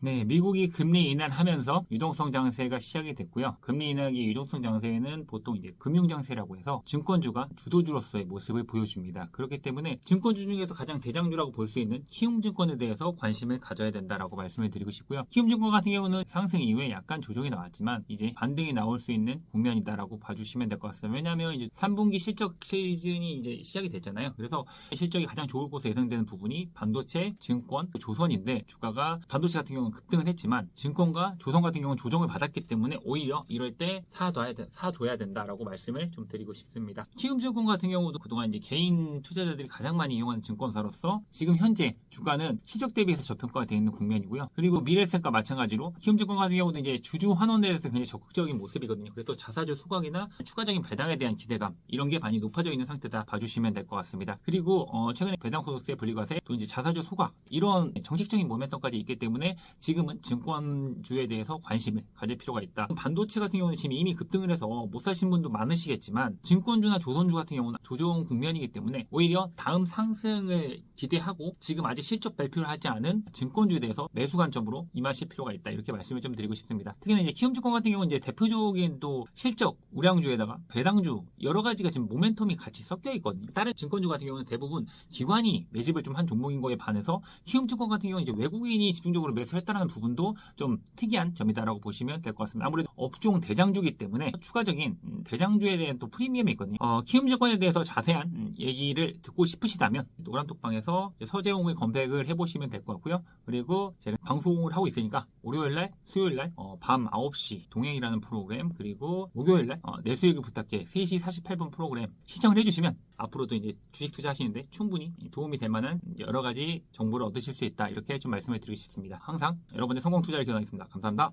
네, 미국이 금리 인하하면서 유동성 장세가 시작이 됐고요. 금리 인하기 유동성 장세는 보통 이제 금융 장세라고 해서 증권주가 주도주로서의 모습을 보여줍니다. 그렇기 때문에 증권주 중에서 가장 대장주라고 볼 수 있는 키움증권에 대해서 관심을 가져야 된다라고 말씀을 드리고 싶고요. 키움증권 같은 경우는 상승 이후에 약간 조정이 나왔지만 이제 반등이 나올 수 있는 국면이다라고 봐주시면 될 것 같습니다. 왜냐하면 이제 3분기 실적 시즌이 이제 시작이 됐잖아요. 그래서 실적이 가장 좋을 것으로 예상되는 부분이 반도체, 증권, 조선인데 주가가 반도체 같은 경우 는 급등을 했지만 증권과 조선 같은 경우는 조정을 받았기 때문에 오히려 이럴 때 사둬야, 돼- 사둬야 된다라고 말씀을 좀 드리고 싶습니다. 키움증권 같은 경우도 그동안 이제 개인 투자자들이 가장 많이 이용하는 증권사로서 지금 현재 주가는 실적 대비해서 저평가가 되어 있는 국면이고요. 그리고 미래세과 마찬가지로 키움증권 같은 경우도 이제 주주 환원에 대해서 굉장히 적극적인 모습이거든요. 그래서 자사주 소각이나 추가적인 배당에 대한 기대감 이런 게 많이 높아져 있는 상태다 봐주시면 될 것 같습니다. 그리고 어, 최근에 배당 소득세 분리과세 또 이제 자사주 소각 이런 정책적인 모멘텀까지 있기 때문에 지금은 증권주에 대해서 관심을 가질 필요가 있다. 반도체 같은 경우는 지금 이미 급등을 해서 못 사신 분도 많으시겠지만 증권주나 조선주 같은 경우는 조정 국면이기 때문에 오히려 다음 상승을 기대하고 지금 아직 실적 발표를 하지 않은 증권주에 대해서 매수 관점으로 임하실 필요가 있다. 이렇게 말씀을 좀 드리고 싶습니다. 특히나 이제 키움증권 같은 경우는 이제 대표적인 또 실적 우량주에다가 배당주 여러 가지가 지금 모멘텀이 같이 섞여 있거든요. 다른 증권주 같은 경우는 대부분 기관이 매집을 좀 한 종목인 거에 반해서 키움증권 같은 경우는 이제 외국인이 집중적으로 매수했다 는 부분도 좀 특이한 점이다라고 보시면 될 것 같습니다. 아무래도 업종 대장주기 때문에 추가적인 음, 대장주에 대한 또 프리미엄이 있거든요. 어, 키움증권에 대해서 자세한 음, 얘기를 듣고 싶으시다면 노란톡방에서 이제 서재홍을 검색을 해보시면 될 것 같고요. 그리고 제가 방송을 하고 있으니까 월요일날, 수요일날 어, 밤 9시 동행이라는 프로그램 그리고 목요일날 어, 내 수익을 부탁해 3시 48분 프로그램 시청을 해주시면 앞으로도 이제 주식 투자하시는데 충분히 도움이 될 만한 여러 가지 정보를 얻으실 수 있다 이렇게 좀 말씀을 드리고 싶습니다. 항상 여러분의 성공 투자를 기원하겠습니다. 감사합니다.